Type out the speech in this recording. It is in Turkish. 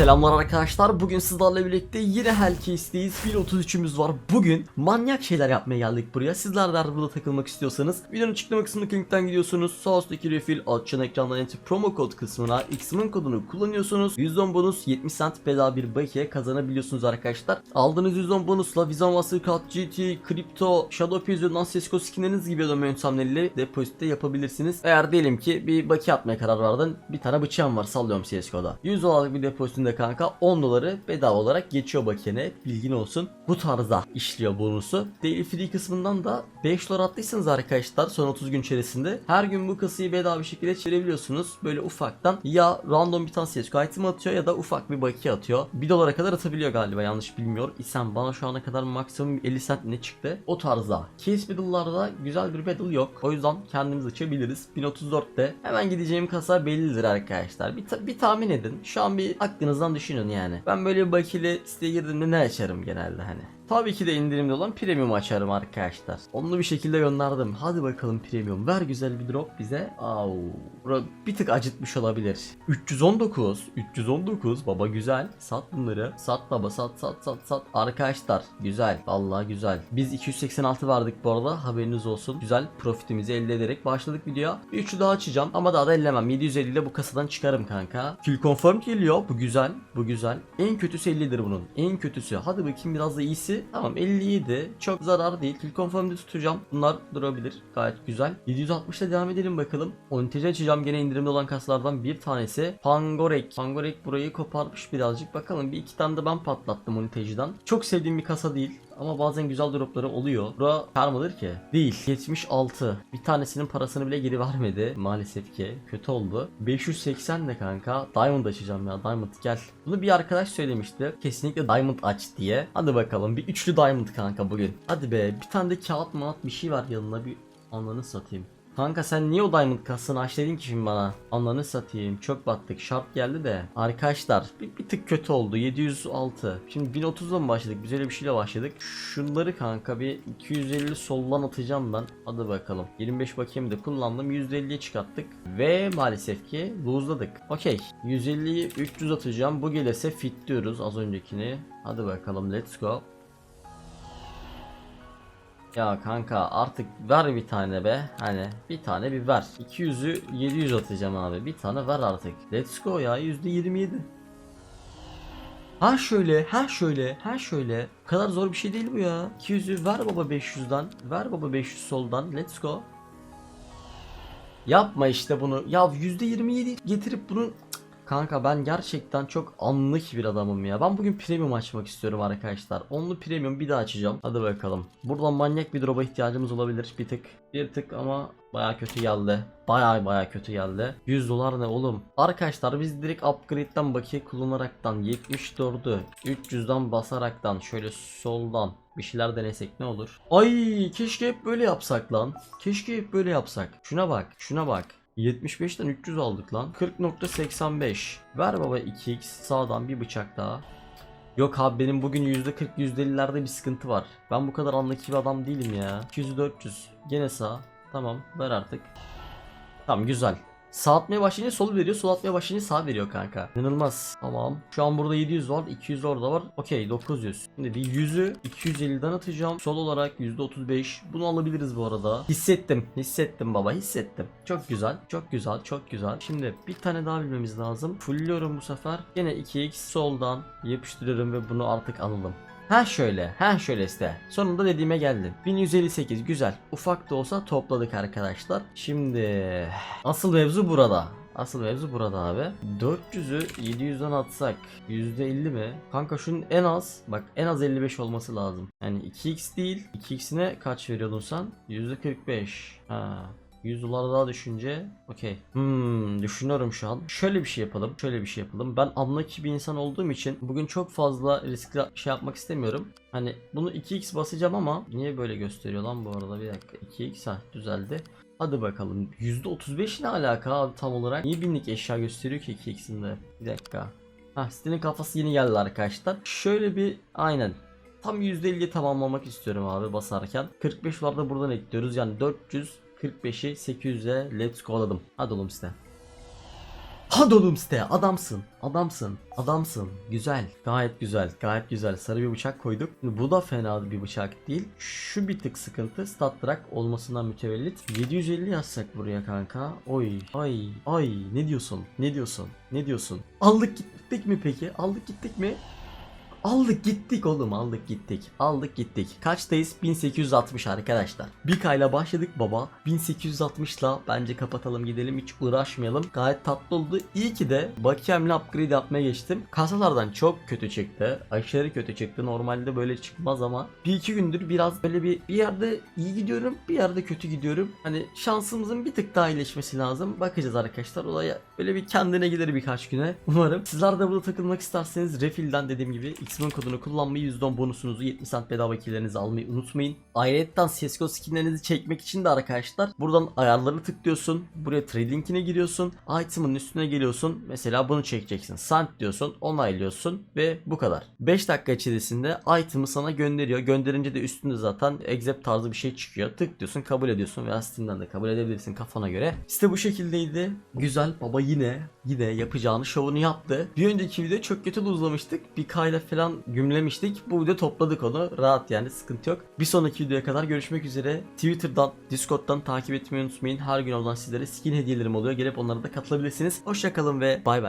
Selamlar arkadaşlar. Bugün sizlerle birlikte yine Hellcase'deyiz. 1033'ümüz var. Bugün manyak şeyler yapmaya geldik buraya. Sizler de burada takılmak istiyorsanız videonun açıklama kısmındaki linkten gidiyorsunuz. Sağ üstteki refill açan ekrandan enter promo kod kısmına X'min kodunu kullanıyorsunuz. %10 bonus 70 cent bedava bir bakiye kazanabiliyorsunuz arkadaşlar. Aldığınız %10 bonusla Visa Mastercard, GT, Crypto, Shadow Piece ve Nansesco skinleriniz gibi ödeme yöntemleriyle depozite yapabilirsiniz. Eğer diyelim ki bir bakiye atmaya karar verdin. Bir tane bıçağım var sallıyorum CSGO'da. 100 dolarlık bir depozitinde kanka 10 doları bedava olarak geçiyor bakiyene. Bilgin olsun. Bu tarzda işliyor bonusu. Daily free kısmından da 5 dolar attıysanız arkadaşlar son 30 gün içerisinde her gün bu kasayı bedava bir şekilde çevirebiliyorsunuz. Böyle ufaktan ya random bir tane CSGO item atıyor ya da ufak bir bakiye atıyor. 1 dolara kadar atabiliyor galiba yanlış bilmiyor. İsem bana şu ana kadar maksimum 50 cent ne çıktı. O tarzda. Case Battle'larda güzel bir battle yok. O yüzden kendimiz açabiliriz. 1034'te hemen gideceğim kasa bellidir arkadaşlar. Bir, ta- bir tahmin edin. Şu an bir aklınızdan düşünün yani. Ben böyle bir bakile siteye girdiğimde ne açarım genelde hani. Tabii ki de indirimde olan premium açarım arkadaşlar. Onlu bir şekilde gönderdim. Hadi bakalım premium. Ver güzel bir drop bize. Au. Bura bir tık acıtmış olabilir. 319. 319. Baba güzel. Sat bunları. Sat baba sat sat sat sat. Arkadaşlar güzel. Vallahi güzel. Biz 286 vardık bu arada. Haberiniz olsun. Güzel profitimizi elde ederek başladık videoya. Bir üçlü daha açacağım ama daha da ellemem. 750 ile bu kasadan çıkarım kanka. Kill confirm geliyor. Bu güzel. Bu güzel. En kötüsü 50'dir bunun. En kötüsü. Hadi bakayım biraz da iyisi. Tamam 57. Çok zarar değil. Kill confirm'de tutacağım. Bunlar durabilir. Gayet güzel. 760 ile devam edelim bakalım. Oniteci açacağım. Gene indirimde olan kasalardan bir tanesi. Pangorek. Pangorek burayı koparmış birazcık. Bakalım bir iki tane de ben patlattım Oniteci'den. Çok sevdiğim bir kasa değil. Ama bazen güzel dropları oluyor. Bura kar mıdır ki? Değil. 76. Bir tanesinin parasını bile geri vermedi. Maalesef ki. Kötü oldu. 580 ne kanka? Diamond açacağım ya. Diamond gel. Bunu bir arkadaş söylemişti. Kesinlikle Diamond aç diye. Hadi bakalım. Bir üçlü Diamond kanka bugün. Hadi be. Bir tane de kağıt mağat bir şey var yanına. Bir anlarını satayım. Kanka sen niye o diamond kasını aç dedin ki şimdi bana? Ananı satayım. Çok battık. Şart geldi de. Arkadaşlar bir, bir tık kötü oldu. 706. Şimdi 1030'da mı başladık? Biz öyle bir şeyle başladık. Şunları kanka bir 250 soldan atacağım ben. Hadi bakalım. 25 bakayım da kullandım. 150'ye çıkarttık. Ve maalesef ki lose'ladık. Okey. 150'yi 300 atacağım. Bu gelirse fit diyoruz az öncekini. Hadi bakalım let's go. Ya kanka artık ver bir tane be. Hani bir tane bir ver. 200'ü 700 atacağım abi. Bir tane ver artık. Let's go ya %27. Ha şöyle, ha şöyle, ha şöyle. Bu kadar zor bir şey değil bu ya. 200'ü ver baba 500'den. Ver baba 500 soldan. Let's go. Yapma işte bunu. Ya %27 getirip bunu Kanka ben gerçekten çok anlık bir adamım ya. Ben bugün premium açmak istiyorum arkadaşlar. Onlu premium bir daha açacağım. Hadi bakalım. Buradan manyak bir drop'a ihtiyacımız olabilir bir tık. Bir tık ama baya kötü geldi. Baya baya kötü geldi. 100 dolar ne oğlum? Arkadaşlar biz direkt upgrade'den bakiye kullanaraktan 74'ü 300'den basaraktan şöyle soldan bir şeyler denesek ne olur? Ay keşke hep böyle yapsak lan. Keşke hep böyle yapsak. Şuna bak, şuna bak. 75'ten 300 aldık lan. 40.85. Ver baba 2x sağdan bir bıçak daha. Yok abi benim bugün %40 %50'lerde bir sıkıntı var. Ben bu kadar anlık bir adam değilim ya. 200 400. Gene sağ. Tamam ver artık. Tamam güzel. Sağ atmaya başlayınca sol veriyor, sol atmaya başlayınca sağ veriyor kanka. İnanılmaz. Tamam. Şu an burada 700 var, 200 orada var. Okey 900. Şimdi bir 100'ü 250'den atacağım. Sol olarak %35. Bunu alabiliriz bu arada. Hissettim. Hissettim baba, hissettim. Çok güzel. Çok güzel. Çok güzel. Şimdi bir tane daha bilmemiz lazım. Fullüyorum bu sefer. Yine 2x soldan yapıştırıyorum ve bunu artık alalım. Ha şöyle, ha şöyle işte. Sonunda dediğime geldim. 1158 güzel. Ufak da olsa topladık arkadaşlar. Şimdi asıl mevzu burada. Asıl mevzu burada abi. 400'ü 700'den atsak %50 mi? Kanka şunun en az bak en az 55 olması lazım. Yani 2x değil. 2x'ine kaç veriyordun sen? %45. Ha. 100 dolar daha düşünce okey. Hmm düşünüyorum şu an. Şöyle bir şey yapalım. Şöyle bir şey yapalım. Ben anlaki bir insan olduğum için bugün çok fazla riskli şey yapmak istemiyorum. Hani bunu 2x basacağım ama niye böyle gösteriyor lan bu arada bir dakika. 2x ha düzeldi. Hadi bakalım. %35 ne alaka abi tam olarak? Niye binlik eşya gösteriyor ki 2x'inde? Bir dakika. Ha sitenin kafası yeni geldi arkadaşlar. Şöyle bir aynen Tam %50'yi tamamlamak istiyorum abi basarken. 45 var da buradan ekliyoruz. Yani 445'i 800'e let's go aladım. Hadi oğlum size. Hadi oğlum site adamsın. Adamsın. Adamsın. Güzel. Gayet güzel. Gayet güzel. Sarı bir bıçak koyduk. Bu da fena bir bıçak değil. Şu bir tık sıkıntı. Stat track olmasından mütevellit. 750 yazsak buraya kanka. Oy. Ay. Ay. Ne diyorsun? Ne diyorsun? Ne diyorsun? Aldık gittik mi peki? Aldık gittik mi? Aldık gittik oğlum aldık gittik. Aldık gittik. Kaçtayız? 1860 arkadaşlar. Bir kayla başladık baba. 1860 la bence kapatalım gidelim hiç uğraşmayalım. Gayet tatlı oldu. İyi ki de bakiyemle upgrade yapmaya geçtim. Kasalardan çok kötü çıktı. Aşırı kötü çıktı. Normalde böyle çıkmaz ama bir iki gündür biraz böyle bir bir yerde iyi gidiyorum bir yerde kötü gidiyorum. Hani şansımızın bir tık daha iyileşmesi lazım. Bakacağız arkadaşlar olaya böyle bir kendine gelir birkaç güne. Umarım. Sizler de burada takılmak isterseniz refilden dediğim gibi X'min kodunu kullanmayı %10 bonusunuzu 70 cent bedava kilerinizi almayı unutmayın. Ayrıca CSGO skinlerinizi çekmek için de arkadaşlar buradan ayarları tıklıyorsun. Buraya trade linkine giriyorsun. Item'ın üstüne geliyorsun. Mesela bunu çekeceksin. Sant diyorsun. Onaylıyorsun ve bu kadar. 5 dakika içerisinde item'ı sana gönderiyor. Gönderince de üstünde zaten accept tarzı bir şey çıkıyor. Tık diyorsun kabul ediyorsun veya Steam'den de kabul edebilirsin kafana göre. İşte bu şekildeydi. Güzel baba yine yine yapacağını şovunu yaptı. Bir önceki video çok kötü luzlamıştık. Bir kayla falan gümlemiştik. Bu video topladık onu. Rahat yani sıkıntı yok. Bir sonraki videoya kadar görüşmek üzere. Twitter'dan, Discord'dan takip etmeyi unutmayın. Her gün oradan sizlere skin hediyelerim oluyor. Gelip onlara da katılabilirsiniz. Hoşçakalın ve bay bay.